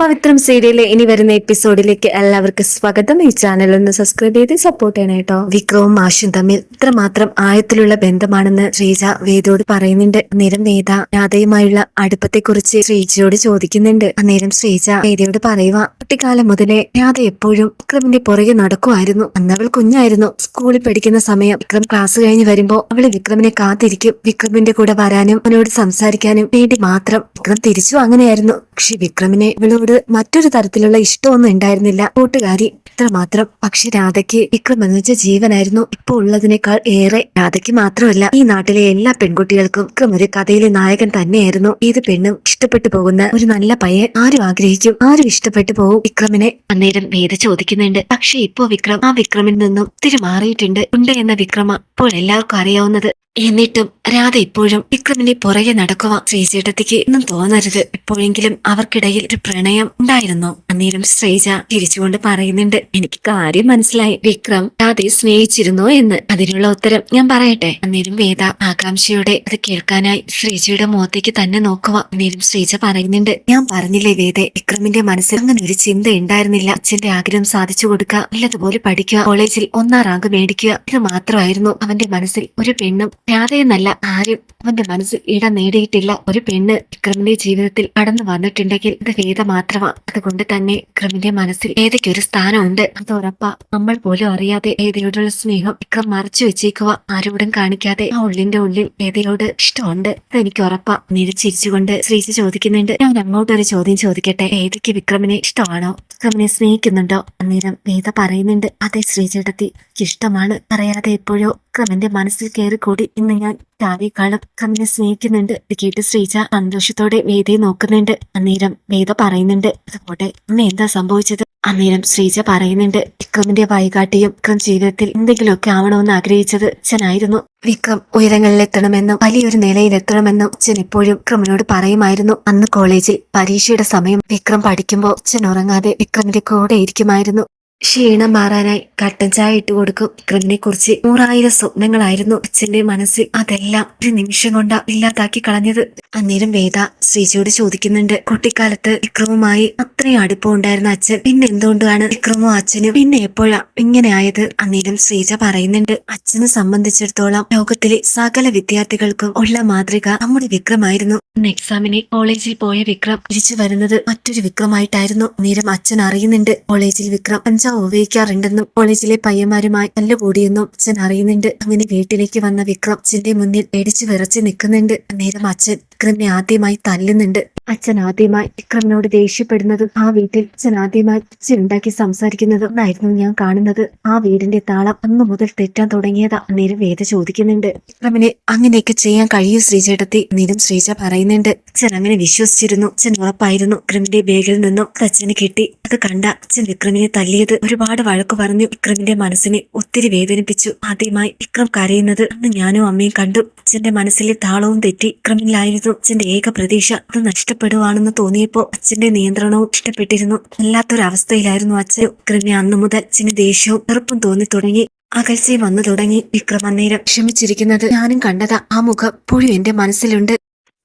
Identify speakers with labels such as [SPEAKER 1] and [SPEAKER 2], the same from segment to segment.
[SPEAKER 1] പവിത്രം സീരിയലിലെ ഇനി വരുന്ന എപ്പിസോഡിലേക്ക് എല്ലാവർക്കും സ്വാഗതം. ഈ ചാനൽ ഒന്ന് സബ്സ്ക്രൈബ് ചെയ്ത് സപ്പോർട്ട് ചെയ്യണം കേട്ടോ. വിക്രവും മാഷും തമ്മിൽ ഇത്രമാത്രം ആയത്തിലുള്ള ബന്ധമാണെന്ന് ശ്രീജ വേദയോട് പറയുന്നുണ്ട്. അന്നേരം വേദ രാധയുമായുള്ള അടുപ്പത്തെക്കുറിച്ച് ശ്രീജയോട് ചോദിക്കുന്നുണ്ട്. അന്നേരം ശ്രീജ വേദയോട് പറയുക കുട്ടിക്കാലം മുതലേ രാധ എപ്പോഴും വിക്രമിന്റെ പുറകെ നടക്കുമായിരുന്നു. അന്ന് അവൾ കുഞ്ഞായിരുന്നു. സ്കൂളിൽ പഠിക്കുന്ന സമയം വിക്രം ക്ലാസ് കഴിഞ്ഞ് വരുമ്പോ അവൾ വിക്രമിനെ കാത്തിരിക്കും. വിക്രമിന്റെ കൂടെ വരാനും അവനോട് സംസാരിക്കാനും വേണ്ടി മാത്രം വിക്രം തിരിച്ചു അങ്ങനെയായിരുന്നു പക്ഷെ വിക്രമിനെ ഇവളോട് മറ്റൊരു തരത്തിലുള്ള ഇഷ്ടമൊന്നും ഉണ്ടായിരുന്നില്ല. കൂട്ടുകാരി ഇത്രമാത്രം പക്ഷെ രാധയ്ക്ക് വിക്രം എന്ന് വെച്ച ജീവനായിരുന്നു. ഇപ്പൊ ഉള്ളതിനേക്കാൾ ഏറെ രാധയ്ക്ക് മാത്രമല്ല ഈ നാട്ടിലെ എല്ലാ പെൺകുട്ടികൾക്കും വിക്രം ഒരു കഥയിലെ നായകൻ തന്നെയായിരുന്നു. ഏത് പെണ്ണും ഇഷ്ടപ്പെട്ടു പോകുന്ന ഒരു നല്ല പയ്യൻ ആരും ആഗ്രഹിക്കും. ആരും ഇഷ്ടപ്പെട്ടു പോകും വിക്രമിനെ അന്നേരം വേദ ചോദിക്കുന്നുണ്ട്. പക്ഷെ ഇപ്പോ വിക്രം ആ വിക്രമിൽ നിന്നും ഒത്തിരി മാറിയിട്ടുണ്ട്. ഉണ്ട് എന്ന വിക്രമ ഇപ്പോൾ എല്ലാവർക്കും അറിയാവുന്നത്. എന്നിട്ടും രാധ ഇപ്പോഴും വിക്രമിന്റെ പുറകെ നടക്കുക ശ്രീചേട്ടത്തിക്ക് ഒന്നും തോന്നരുത്. എപ്പോഴെങ്കിലും അവർക്കിടയിൽ ഒരു പ്രണയം ഉണ്ടായിരുന്നു. അന്നേരം ശ്രീജ തിരിച്ചുകൊണ്ട് പറയുന്നുണ്ട് എനിക്ക് കാര്യം മനസ്സിലായി. വിക്രം രാധയെ സ്നേഹിച്ചിരുന്നു എന്ന് അതിനുള്ള ഉത്തരം ഞാൻ പറയട്ടെ. അന്നേരം വേദ ആകാംക്ഷയോടെ അത് കേൾക്കാനായി ശ്രീജയുടെ മുഖത്തേക്ക് തന്നെ നോക്കുക അന്നേരം ശ്രീജ പറയുന്നുണ്ട് ഞാൻ പറഞ്ഞില്ലേ വേദ വിക്രമിന്റെ മനസ്സിൽ അങ്ങനെ ഒരു ചിന്ത ഉണ്ടായിരുന്നില്ല. അച്ഛന്റെ ആഗ്രഹം സാധിച്ചു കൊടുക്കുക നല്ലതുപോലെ പഠിക്കുക കോളേജിൽ ഒന്നാം റാങ്ക് മേടിക്കുക ഇത് മാത്രമായിരുന്നു അവന്റെ മനസ്സിൽ ഒരു പെണ്ണും രാധയെന്നല്ല ആരും അവന്റെ മനസ്സിൽ ഇടം നേടിയിട്ടില്ല. ഒരു പെണ്ണ് വിക്രമിന്റെ ജീവിതത്തിൽ കടന്നു വന്നിട്ടുണ്ടെങ്കിൽ അത് വേദ മാത്രമാ അതുകൊണ്ട് തന്നെ വിക്രമിന്റെ മനസ്സിൽ ഏതൊക്കെയൊരു സ്ഥാനമുണ്ട്? അത് ഉറപ്പാ. നമ്മൾ പോലും അറിയാതെ ഏതയോടുള്ള സ്നേഹം വിക്രം മറച്ചു വെച്ചേക്കുക ആരോടും കാണിക്കാതെ ആ ഉള്ളിന്റെ ഉള്ളിൽ ഏതയോട് ഇഷ്ടമുണ്ട്? അതെനിക്ക് ഉറപ്പാ. നിരച്ചിരിച്ചുകൊണ്ട് ശ്രീജ ചോദിക്കുന്നുണ്ട്. ഞാൻ അങ്ങോട്ടൊരു ചോദ്യം ചോദിക്കട്ടെ? ഏതൊക്കെ വിക്രമിനെ ഇഷ്ടമാണോ? വിക്രമിനെ സ്നേഹിക്കുന്നുണ്ടോ? അന്നേരം വേദ പറയുന്നുണ്ട്. അതെ ശ്രീചേട്ടത്തി ഇഷ്ടമാണ്. പറയാതെ എപ്പോഴോ വിക്രമിന്റെ മനസ്സിൽ കയറി കൂടി ഇന്ന് ഞാൻ രാവിക്കാലം കമ്മിനെ സ്നേഹിക്കുന്നുണ്ട്. ഇത് കേട്ട് ശ്രീജ സന്തോഷത്തോടെ വേദയെ നോക്കുന്നുണ്ട്. അന്നേരം വേദ പറയുന്നുണ്ട് അതുപോലെ അന്ന് എന്താ സംഭവിച്ചത്? അന്നേരം ശ്രീജ പറയുന്നുണ്ട് വിക്രമിന്റെ വൈകാട്ടിയും വിക്രം ജീവിതത്തിൽ എന്തെങ്കിലുമൊക്കെ ആവണമെന്ന് ആഗ്രഹിച്ചത് അച്ഛനായിരുന്നു. വിക്രം ഉയരങ്ങളിലെത്തണമെന്നും വലിയൊരു നിലയിലെത്തണമെന്നും അച്ഛൻ എപ്പോഴും വിക്രമിനോട് പറയുമായിരുന്നു. അന്ന് കോളേജിൽ പരീക്ഷയുടെ സമയം വിക്രം പഠിക്കുമ്പോൾ അച്ഛൻ ഉറങ്ങാതെ വിക്രമിന്റെ കൂടെ ഇരിക്കുമായിരുന്നു. ക്ഷീണം മാറാനായി കട്ടൻ ചായ ഇട്ട് കൊടുക്കും. കൃതിനെ കുറിച്ച് നൂറായിരം സ്വപ്നങ്ങളായിരുന്നു അച്ഛന്റെ മനസ്സിൽ. അതെല്ലാം ഒരു നിമിഷം കൊണ്ടാ ഇല്ലാതാക്കി കളഞ്ഞത്. അന്നേരം വേദ ശ്രീജിയോട് ചോദിക്കുന്നുണ്ട് കുട്ടിക്കാലത്ത് വിക്രമുമായി അത്രയും അടുപ്പം ഉണ്ടായിരുന്ന അച്ഛൻ പിന്നെ എന്തുകൊണ്ടാണ് വിക്രമും അച്ഛനും പിന്നെ എപ്പോഴാ ഇങ്ങനെ ആയത്? അന്നേരം ശ്രീജ പറയുന്നുണ്ട് അച്ഛനെ സംബന്ധിച്ചിടത്തോളം ലോകത്തിലെ സകല വിദ്യാർത്ഥികൾക്കും ഉള്ള മാതൃക നമ്മുടെ വിക്രമായിരുന്നു. എക്സാമിന് കോളേജിൽ പോയ വിക്രം തിരിച്ചു വരുന്നത് മറ്റൊരു വിക്രമായിട്ടായിരുന്നു. നേരം അച്ഛൻ അറിയുന്നുണ്ട് കോളേജിൽ വിക്രം കഞ്ചാവ് ഉപയോഗിക്കാറുണ്ടെന്നും കോളേജിലെ പയ്യന്മാരുമായി നല്ല തല്ലുകൂടിയെന്നും അച്ഛൻ അറിയുന്നുണ്ട്. അങ്ങനെ വീട്ടിലേക്ക് വന്ന വിക്രം അച്ഛന്റെ മുന്നിൽ പേടിച്ചു വിറച്ച് നിൽക്കുന്നുണ്ട്. അന്നേരം അച്ഛൻ വിക്രമിനെ ആദ്യമായി തല്ലുന്നുണ്ട്. അച്ഛൻ ആദ്യമായി വിക്രമിനോട് ദേഷ്യപ്പെടുന്നതും ആ വീട്ടിൽ അച്ഛൻ ആദ്യമായി ഉണ്ടാക്കി സംസാരിക്കുന്നതും ആയിരുന്നു ഞാൻ കാണുന്നത്. ആ വീടിന്റെ താളം അന്ന് മുതൽ തെറ്റാൻ തുടങ്ങിയതാ. അന്നേരം വേദ ചോദിക്കുന്നുണ്ട്. വിക്രമിനെ അങ്ങനെയൊക്കെ ചെയ്യാൻ കഴിയൂ ശ്രീചേട്ടത്തി നിരും ശ്രീജ പറയുന്നുണ്ട്. അച്ഛൻ അങ്ങനെ വിശ്വസിച്ചിരുന്നു. അച്ഛൻ ഉറപ്പായിരുന്നു. വിക്രമിന്റെ ബേഗിൽ നിന്നും അച്ഛന് കിട്ടി. അത് കണ്ട അച്ഛൻ വിക്രമിനെ തല്ലിയത് ഒരുപാട് വഴക്കു പറഞ്ഞു. വിക്രമിന്റെ മനസ്സിനെ ഒത്തിരി വേദനിപ്പിച്ചു. ആദ്യമായി വിക്രം കരയുന്നത് അന്ന് ഞാനും അമ്മയും കണ്ടു. അച്ഛന്റെ മനസ്സിലെ താളവും തെറ്റി വിക്രമിലായിരുന്നു. അച്ഛന്റെ ഏക പ്രതീക്ഷ അത് നഷ്ടപ്പെടുവാണെന്ന് തോന്നിയപ്പോ അച്ഛന്റെ നിയന്ത്രണവും ഇഷ്ടപ്പെട്ടിരുന്നു. വല്ലാത്തൊരവസ്ഥയിലായിരുന്നു അച്ഛൻ. വിക്രമിനെ അന്നു മുതൽ അച്ഛന് ദേഷ്യവും വെറുപ്പും തോന്നി തുടങ്ങി. അകൽച്ചയും വന്നു തുടങ്ങി. വിക്രം അന്നേരം ക്ഷമിച്ചിരിക്കുന്നത് ഞാനും കണ്ടതാ. ആ മുഖം ഇപ്പോഴും എന്റെ മനസ്സിലുണ്ട്.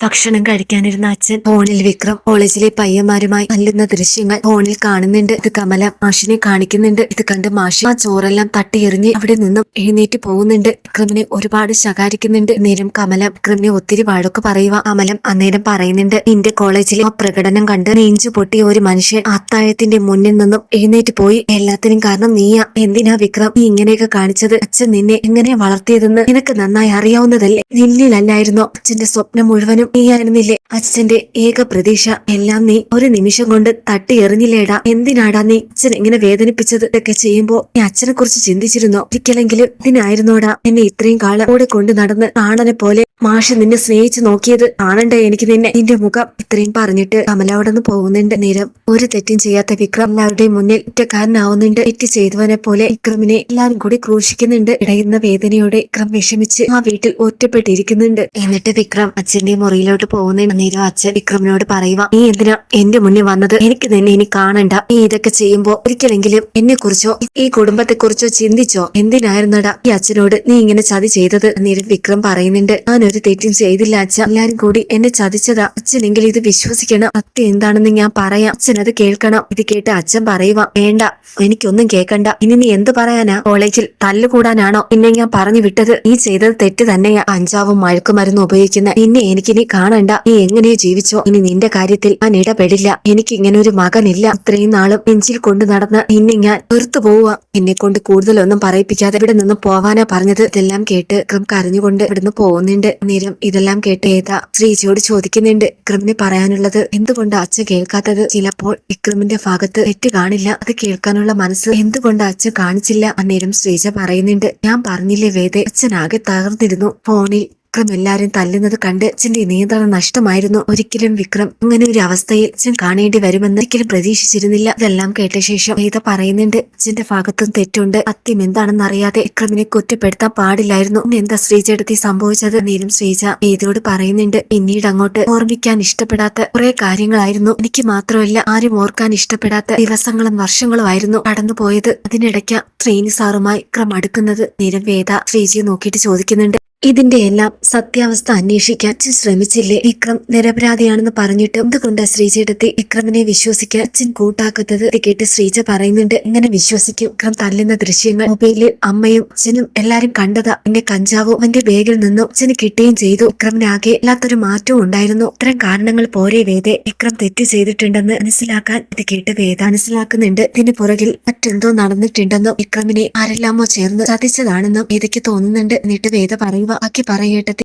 [SPEAKER 1] ഭക്ഷണം കഴിക്കാനിരുന്ന അച്ഛൻ ഫോണിൽ വിക്രം കോളേജിലെ പയ്യന്മാരുമായി തല്ലുന്ന ദൃശ്യങ്ങൾ ഫോണിൽ കാണുന്നുണ്ട്. ഇത് കമല മാഷിനെ കാണിക്കുന്നുണ്ട്. ഇത് കണ്ട് മാഷി ആ ചോറെല്ലാം തട്ടിയെറിഞ്ഞ് അവിടെ നിന്നും എഴുന്നേറ്റ് പോകുന്നുണ്ട്. വിക്രമിനെ ഒരുപാട് ശകാരിക്കുന്നുണ്ട്. നേരം കമല വിക്രമിനെ ഒത്തിരി വഴക്ക് പറയുക കമലം അന്നേരം പറയുന്നുണ്ട് നിന്റെ കോളേജിലെ ആ പ്രകടനം കണ്ട് നെഞ്ചു പൊട്ടിയ ഒരു മനുഷ്യൻ അത്താഴത്തിന്റെ മുന്നിൽ നിന്നും എഴുന്നേറ്റ് പോയി. എല്ലാത്തിനും കാരണം നീയാ. എന്തിനാ വിക്രം നീ ഇങ്ങനെയൊക്കെ കാണിച്ചത്? അച്ഛൻ നിന്നെ എങ്ങനെ വളർത്തിയതെന്ന് നിനക്ക് നന്നായി അറിയാവുന്നതല്ലേ? നിന്നിലല്ലായിരുന്നോ? അച്ഛന്റെ സ്വപ്നം മുഴുവനും നീയായിരുന്നില്ലേ? അച്ഛന്റെ ഏക പ്രതീക്ഷ. എല്ലാം നീ ഒരു നിമിഷം കൊണ്ട് തട്ടി എറിഞ്ഞില്ലേടാ എന്തിനാടാ നീ അച്ഛൻ ഇങ്ങനെ വേദനിപ്പിച്ചത്? ഇതൊക്കെ ചെയ്യുമ്പോ നീ അച്ഛനെ കുറിച്ച് ചിന്തിച്ചിരുന്നോ? ഒരിക്കലെങ്കിലും ഇതിനായിരുന്നോടാ. എന്നെ ഇത്രയും കാലം കൂടെ കൊണ്ട് നടന്ന് കാണനെ പോലെ മാഷ് നിന്നെ സ്നേഹിച്ചു നോക്കിയത് കാണണ്ടേ എനിക്ക് നിന്നെ? നിന്റെ മുഖം ഇത്രയും പറഞ്ഞിട്ട് കമല അവിടെ നിന്ന് പോകുന്നുണ്ട്. നേരം ഒരു തെറ്റും ചെയ്യാത്ത വിക്രം എല്ലാവരുടെയും മുന്നിൽ കുറ്റക്കാരനാവുന്നുണ്ട്. തെറ്റ് ചെയ്തവനെ പോലെ വിക്രമിനെ എല്ലാം കൂടി ക്രൂശിക്കുന്നുണ്ട്. ഇടയുന്ന വേദനയോടെ വിക്രം വിഷമിച്ച് ആ വീട്ടിൽ ഒറ്റപ്പെട്ടിരിക്കുന്നുണ്ട്. എന്നിട്ട് വിക്രം അച്ഛന്റെ മുറി മുറിയിലോട്ട് പോകുന്നതിന് നേരം അച്ഛൻ വിക്രമിനോട് പറയുക നീ എന്തിനാ എന്റെ മുന്നിൽ വന്നത്? എനിക്ക് തന്നെ ഇനി കാണണ്ട. നീ ഇതൊക്കെ ചെയ്യുമ്പോ ഒരിക്കലെങ്കിലും എന്നെ കുറിച്ചോ ഈ കുടുംബത്തെ കുറിച്ചോ ചിന്തിച്ചോ? എന്തിനായിരുന്നടാ ഈ അച്ഛനോട് നീ ഇങ്ങനെ ചതി ചെയ്തത്? നേരം വിക്രം പറയുന്നുണ്ട് ഞാൻ ഒരു തെറ്റും ചെയ്തില്ല അച്ഛ. എല്ലാരും കൂടി എന്നെ ചതിച്ചതാ. അച്ഛനെങ്കിൽ ഇത് വിശ്വസിക്കണം. സത്യം എന്താണെന്ന് ഞാൻ പറയാം. അച്ഛൻ അത് കേൾക്കണം. ഇത് കേട്ട് അച്ഛൻ പറയുക വേണ്ട എനിക്കൊന്നും കേൾക്കണ്ട. ഇനി നീ എന്ത് പറയാനാ? കോളേജിൽ തല്ലുകൂടാനാണോ? പിന്നെ ഞാൻ പറഞ്ഞു വിട്ടത്. നീ ചെയ്തത് തെറ്റ് തന്നെയാ. അഞ്ചാവും മയക്കുമരുന്ന് ഉപയോഗിക്കുന്ന നിന്നെ എനിക്കിനി കാണണ്ട. നീ എങ്ങനെയോ ജീവിച്ചോ? ഇനി നിന്റെ കാര്യത്തിൽ ഞാൻ ഇടപെടില്ല. എനിക്ക് ഇങ്ങനെ ഒരു മകനില്ല. ഇത്രയും നാളും നെഞ്ചിൽ കൊണ്ടു നടന്ന് നിന്നെ ഞാൻ വെറുത്തു പോവുക. എന്നെ കൊണ്ട് കൂടുതലൊന്നും പറയിപ്പിക്കാതെ ഇവിടെ നിന്ന് പോവാനാ പറഞ്ഞത്. ഇതെല്ലാം കേട്ട് ക്രിം കരഞ്ഞുകൊണ്ട് ഇവിടുന്ന് പോകുന്നുണ്ട്. നേരം ഇതെല്ലാം കേട്ട് ഏതാ ശ്രീജിയോട് ചോദിക്കുന്നുണ്ട്. ക്രിമിന് പറയാനുള്ളത് എന്തുകൊണ്ട് അച്ഛൻ കേൾക്കാത്തത്? ചിലപ്പോൾ വിക്രമിന്റെ ഭാഗത്ത് തെറ്റ് കാണില്ല. അത് കേൾക്കാനുള്ള മനസ്സ് എന്തുകൊണ്ട് അച്ഛൻ കാണിച്ചില്ല? അന്നേരം ശ്രീജ പറയുന്നുണ്ട്. ഞാൻ പറഞ്ഞില്ലേ വേദ അച്ഛൻ ആകെ തകർന്നിരുന്നു. ഫോണിൽ വിക്രം എല്ലാരും തല്ലുന്നത് കണ്ട് അച്ഛന്റെ നിയന്ത്രണം നഷ്ടമായിരുന്നു. ഒരിക്കലും വിക്രം അങ്ങനെ ഒരു അവസ്ഥയിൽ അച്ഛൻ കാണേണ്ടി വരുമെന്ന് ഒരിക്കലും പ്രതീക്ഷിച്ചിരുന്നില്ല. ഇതെല്ലാം കേട്ട ശേഷം വേദ പറയുന്നുണ്ട് അച്ഛന്റെ ഭാഗത്തും തെറ്റുണ്ട്. സത്യം എന്താണെന്ന് അറിയാതെ വിക്രമിനെ കുറ്റപ്പെടുത്താൻ പാടില്ലായിരുന്നു. എന്താ ശ്രീജടുത്തി സംഭവിച്ചത്? നീലും ശ്രീജ വേദയോട് പറയുന്നുണ്ട് പിന്നീട് അങ്ങോട്ട് ഓർമ്മിക്കാൻ ഇഷ്ടപ്പെടാത്ത കുറെ കാര്യങ്ങളായിരുന്നു. എനിക്ക് മാത്രമല്ല ആരും ഓർക്കാൻ ഇഷ്ടപ്പെടാത്ത ദിവസങ്ങളും വർഷങ്ങളും ആയിരുന്നു കടന്നുപോയത്. അതിനിടയ്ക്ക് ശ്രീനി സാറുമായി വിക്രം അടുക്കുന്നത്. നീരം വേദ ശ്രീജിയെ നോക്കിയിട്ട് ചോദിക്കുന്നുണ്ട് ഇതിന്റെ എല്ലാം സത്യാവസ്ഥ അന്വേഷിക്കാൻ ശ്രമിച്ചില്ലേ? വിക്രം നിരപരാധിയാണെന്ന് പറഞ്ഞിട്ട് എന്തുകൊണ്ട് ശ്രീജയുടെ വിക്രമിനെ വിശ്വസിക്കാൻ അച്ഛൻ കൂട്ടാക്കുന്നത് കേട്ട് ശ്രീജ പറയുന്നുണ്ട്. ഇങ്ങനെ വിശ്വസിക്കും. വിക്രം തല്ലുന്ന ദൃശ്യങ്ങൾ മൊബൈലിൽ അമ്മയും അച്ഛനും എല്ലാരും കണ്ടതാ. എന്റെ കഞ്ചാവും അവന്റെ ബേഗിൽ നിന്നും അച്ഛന് കിട്ടുകയും ചെയ്തു. വിക്രമിനാകെ എല്ലാത്തൊരു മാറ്റവും ഉണ്ടായിരുന്നു. ഇത്തരം കാരണങ്ങൾ പോരെ വേദ. വിക്രം തെറ്റ് ചെയ്തിട്ടുണ്ടെന്ന് മനസ്സിലാക്കാൻ ഇത് കേട്ട് വേദ മനസ്സിലാക്കുന്നുണ്ട്. ഇതിന് പുറകിൽ മറ്റെന്തോ നടന്നിട്ടുണ്ടെന്നും വിക്രമിനെ ആരെല്ലാമോ ചേർന്ന് ചതിച്ചതാണെന്നും വേദയ്ക്ക് തോന്നുന്നുണ്ട്. എന്നിട്ട് വേദ പറയുക ബാക്കി പറയേട്ടത്തിൽ